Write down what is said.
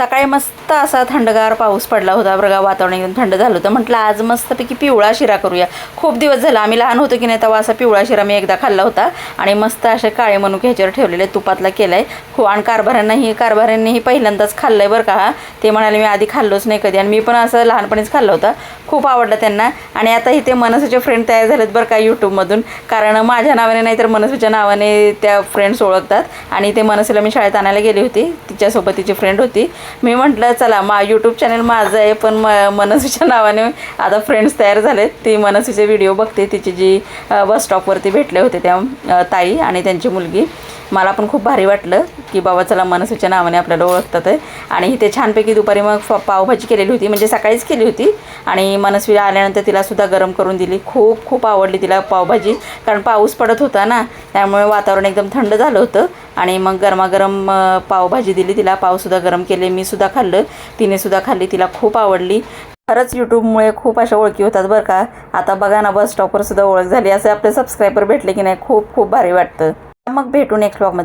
सकाळी मस्त असा थंडगार पाऊस पडला होता बघा वातावरण एकदम थंड झालं होतं. म्हटलं आज मस्तपैकी पिवळा शिरा करूया. खूप दिवस झाला आम्ही लहान होतो की नाही तेव्हा असा पिवळा शिरा मी एकदा खाल्ला होता. आणि मस्त असे काळे मनुक ह्याच्यावर ठेवलेले तुपातला आहे हो आणि कारभाऱ्यांनाही कारभाऱ्यांनीही पहिल्यांदाच खाल्लं आहे बरं का हा. ते म्हणाले मी आधी खाल्लोच नाही कधी. आणि मी पण असं लहानपणीच खाल्लं होतं. खूप आवडलं त्यांना. आणि आता इथे मनसेचे फ्रेंड तयार झालेत बरं का यूट्यूबमधून कारण माझ्या नावाने नाही तर मनसेच्या नावाने त्या फ्रेंड्स ओळखतात. आणि ते मनसेला मी शाळेत आणायला गेली होती. तिच्यासोबत तिची फ्रेंड होती. मी म्हटलं चला मा यूट्यूब चॅनल माझं आहे पण म मनस्वीच्या नावाने आता फ्रेंड्स तयार झालेत. ती मनस्वीचे व्हिडिओ बघते. तिची जी बस स्टॉपवरती भेटले होते त्या ताई आणि त्यांची मुलगी. मला पण खूप भारी वाटलं की बाबा चला मनसूच्या नावाने आपल्याला ओळखतात आहे आणि इथे छानपैकी दुपारी मग फ- पावभाजी केलेली होती म्हणजे सकाळीच केली होती. आणि मनस्वी आल्यानंतर तिलासुद्धा गरम करून दिली. खूप खूप आवडली तिला पावभाजी कारण पाऊस पडत होता ना त्यामुळे वातावरण एकदम थंड झालं होतं. आणि मग गरमागरम पावभाजी दिली तिला. पावसुद्धा गरम केले मी सुद्धा खाल्लं. तिनेसुद्धा खाल्ली तिला खूप आवडली. खरंच यूट्यूबमुळे खूप अशा ओळखी होतात बरं का. आता बघा ना बस स्टॉपवरसुद्धा ओळख झाली. असं आपले सबस्क्रायबर भेटले की नाही खूप खूप भारी वाटतं. मग भेटू नेक्स्ट ब्लॉगमध्ये